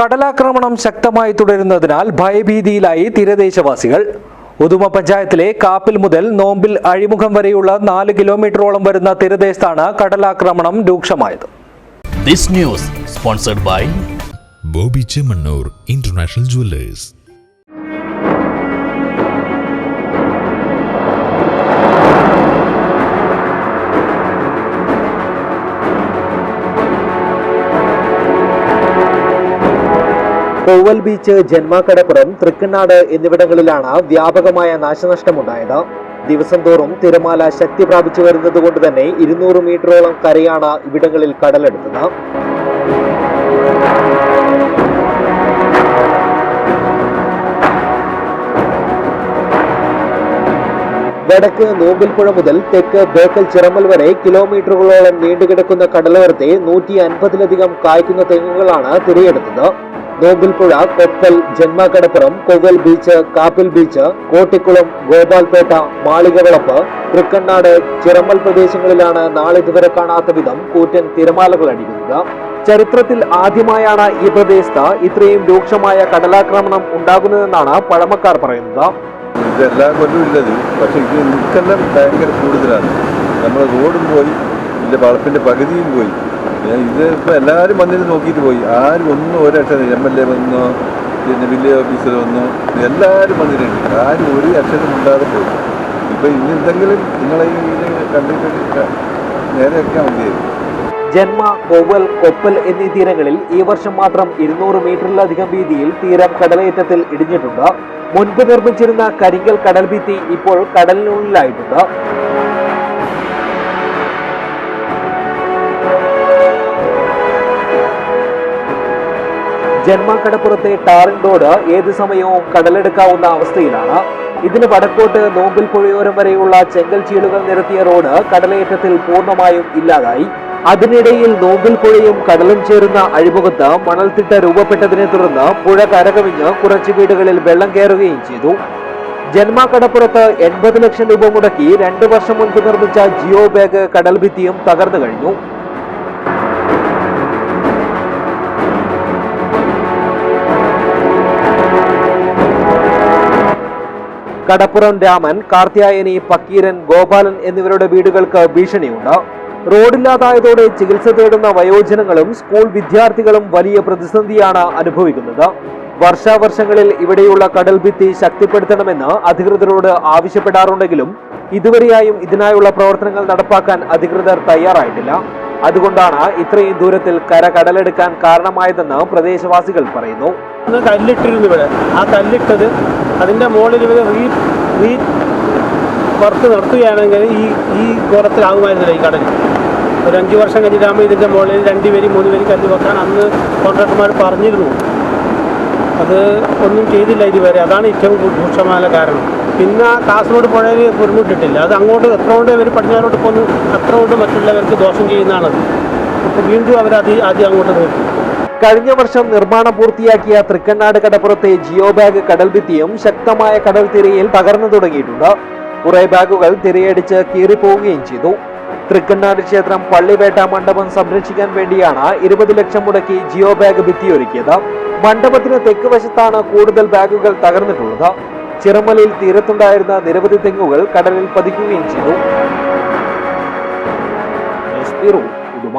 കടലാക്രമണം ശക്തമായി തുടരുന്നതിനാൽ ഭയഭീതിയിലായി തീരദേശവാസികൾ. ഉദുമ പഞ്ചായത്തിലെ കാപ്പിൽ മുതൽ നോമ്പിൽ അഴിമുഖം വരെയുള്ള നാല് കിലോമീറ്ററോളം വരുന്ന തീരദേശത്താണ് കടലാക്രമണം രൂക്ഷമായത്. This news sponsored by Boby Chemmanur international jewellers. Kovval beach Janmakadappuram Thrikkannad എന്നിവിടങ്ങളിലാണ് വ്യാപകമായ നാശനഷ്ടമുണ്ടായത്. ദിവസം തോറും തിരമാല ശക്തി പ്രാപിച്ചു വരുന്നത് കൊണ്ട് തന്നെ ഇരുന്നൂറ് മീറ്ററോളം കരയാണ് ഇവിടങ്ങളിൽ കടലെടുത്തത്. വടക്ക് നോമ്പിൽപ്പുഴ മുതൽ തെക്ക് ബേക്കൽ ചിറമൽ വരെ കിലോമീറ്ററുകളോളം നീണ്ടുകിടക്കുന്ന കടലോരത്തെ നൂറ്റി അൻപതിലധികം കായ്ക്കുന്ന തെങ്ങുകളാണ് തിരയെടുത്തത്. നോമ്പിൽപ്പുഴ കൊപ്പൽ ജന്മകടപ്പുറം കൊവ്വൽ ബീച്ച് കാപ്പിൽ ബീച്ച് കോട്ടിക്കുളം ഗോപാൽപേട്ട മാളികവിളപ്പ് തൃക്കണ്ണാട് ചിറമ്മൽ പ്രദേശങ്ങളിലാണ് നാളിതുവരെ കാണാത്ത വിധം കൂറ്റൻ തിരമാലകൾ അടിക്കുന്നത് ചരിത്രത്തിൽ ആദ്യമായാണ് ഈ പ്രദേശത്ത് ഇത്രയും രൂക്ഷമായ കടലാക്രമണം ഉണ്ടാകുന്നതെന്നാണ് പഴമക്കാർ പറയുന്നത്. ഇതെല്ലാം കൊല്ലം ഇല്ലത്. പക്ഷെ ഇത് ഭയങ്കര കൂടുതലാണ്. നമ്മൾ റോഡും പോയി ഇല്ല വളപ്പിന്റെ പകുതിയും പോയി. ഇത് ഇപ്പോൾ എല്ലാവരും വന്നിട്ട് നോക്കിയിട്ട് പോയി. ആരും ഒന്നും ഒരു അക്ഷരം എം എൽ എ വന്നോ പിന്നെ വില്ലേജ് ഓഫീസർ വന്നോ എല്ലാവരും വന്നിട്ടുണ്ട്. ആരും ഒരു അക്ഷരം ഉണ്ടാതെ പോയി. ഇപ്പോൾ ഇന്ന് എന്തെങ്കിലും നിങ്ങളെ ഇത് കണ്ടിട്ട് നേരെയൊക്കെ മതിയായിരുന്നു ജന്മ കോവൽ കൊപ്പൽ എന്നീ തീരങ്ങളിൽ ഈ വർഷം മാത്രം ഇരുന്നൂറ് മീറ്ററിലധികം വീതിയിൽ തീരം കടലേറ്റത്തിൽ ഇടിഞ്ഞിട്ടുണ്ട്. മുൻപ് നിർമ്മിച്ചിരുന്ന കരിങ്കൽ കടൽഭിത്തി ഇപ്പോൾ കടലിനുള്ളിലായിട്ടുണ്ട്. ജന്മക്കടപ്പുറത്തെ ടാറിംഗ് റോഡ് ഏത് സമയവും കടലെടുക്കാവുന്ന അവസ്ഥയിലാണ്. ഇതിന് വടക്കോട്ട് നോമ്പിൽ പുഴയോരം വരെയുള്ള ചെങ്കൽ ചീളുകൾ നിരത്തിയ റോഡ് കടലേറ്റത്തിൽ പൂർണമായും ഇല്ലാതായി. അതിനിടയിൽ നോമ്പിൽ പുഴയും കടലും ചേരുന്ന അഴിമുഖത്ത് മണൽത്തിട്ട രൂപപ്പെട്ടതിനെ തുടർന്ന് പുഴ കരകവിഞ്ഞ് കുറച്ച് വീടുകളിൽ വെള്ളം കയറുകയും ചെയ്തു. ജന്മാക്കടപ്പുറത്ത് എൺപത് ലക്ഷം രൂപ മുടക്കി രണ്ടു വർഷം മുൻപ് നിർമ്മിച്ച ജിയോ ബാഗ് കടൽ ഭിത്തിയും തകർന്നു കഴിഞ്ഞു. കടപ്പുറം രാമൻ കാർത്യായനി പക്കീരൻ ഗോപാലൻ എന്നിവരുടെ വീടുകൾക്ക് ഭീഷണിയുണ്ട്. റോഡില്ലാതായതോടെ ചികിത്സ തേടുന്ന വയോജനങ്ങളും സ്കൂൾ വിദ്യാർത്ഥികളും വലിയ പ്രതിസന്ധിയാണ് അനുഭവിക്കുന്നത്. വർഷാവർഷങ്ങളിൽ ഇവിടെയുള്ള കടൽ ഭിത്തി ശക്തിപ്പെടുത്തണമെന്ന് അധികൃതരോട് ആവശ്യപ്പെടാറുണ്ടെങ്കിലും ഇതുവരെയായും ഇതിനായുള്ള പ്രവർത്തനങ്ങൾ നടപ്പാക്കാൻ അധികൃതർ തയ്യാറായിട്ടില്ല. അതുകൊണ്ടാണ് ഇത്രയും ദൂരത്തിൽ കര കടലെടുക്കാൻ കാരണമായതെന്ന് പ്രദേശവാസികൾ പറയുന്നു. കല്ലിട്ടിരുന്നു ഇവിടെ. ആ കല്ലിട്ടത് അതിന്റെ മുകളിൽ ഇവിടെ റീ റീ വർക്ക് നടത്തുകയാണെങ്കിൽ ഈ ഈ ദൂരത്തിലാകുമായിരുന്നില്ല ഈ കടൽ ഒരു അഞ്ച് വർഷം കഴിഞ്ഞിട്ടാകുമ്പോൾ ഇതിന്റെ മുകളിൽ രണ്ട് മൂന്ന് പേര് കല്ല് വെക്കാൻ അന്ന് കോൺട്രാക്ടർമാർ പറഞ്ഞിരുന്നു. അത് ഒന്നും ചെയ്തില്ല ഇതുവരെ. അതാണ് ഏറ്റവും രൂക്ഷമായ കാരണം. പിന്നെ കാസർഗോഡ് പുഴയിൽ പുറമിട്ടിട്ടില്ല അത് അങ്ങോട്ട് എത്ര കൊണ്ട് ഇവർ പടിഞ്ഞാറോട്ട് പോകുന്നു അത്ര കൊണ്ട് മറ്റുള്ളവർക്ക് ദോഷം ചെയ്യുന്നതാണത് ഇപ്പോൾ വീണ്ടും അവർ അത് ആദ്യം അങ്ങോട്ട് നോക്കി. കഴിഞ്ഞ വർഷം നിർമ്മാണം പൂർത്തിയാക്കിയ തൃക്കണ്ണാട് കടപ്പുറത്തെ ജിയോ ബാഗ് കടൽ ഭിത്തിയും ശക്തമായ കടൽ തിരയിൽ തകർന്നു തുടങ്ങിയിട്ടുണ്ട്. കുറെ ബാഗുകൾ തിരയടിച്ച് കീറിപ്പോവുകയും ചെയ്തു. തൃക്കണ്ണാട് ക്ഷേത്രം പള്ളിവേട്ട മണ്ഡപം സംരക്ഷിക്കാൻ വേണ്ടിയാണ് ഇരുപത് ലക്ഷം മുടക്കി ജിയോ ബാഗ് ഭിത്തി ഒരുക്കിയത് മണ്ഡപത്തിന് തെക്ക് വശത്താണ് കൂടുതൽ ബാഗുകൾ തകർന്നിട്ടുള്ളത്. ചിറമലയിൽ തീരത്തുണ്ടായിരുന്ന നിരവധി തെങ്ങുകൾ കടലിൽ പതിക്കുകയും ചെയ്തു. ഉദുമ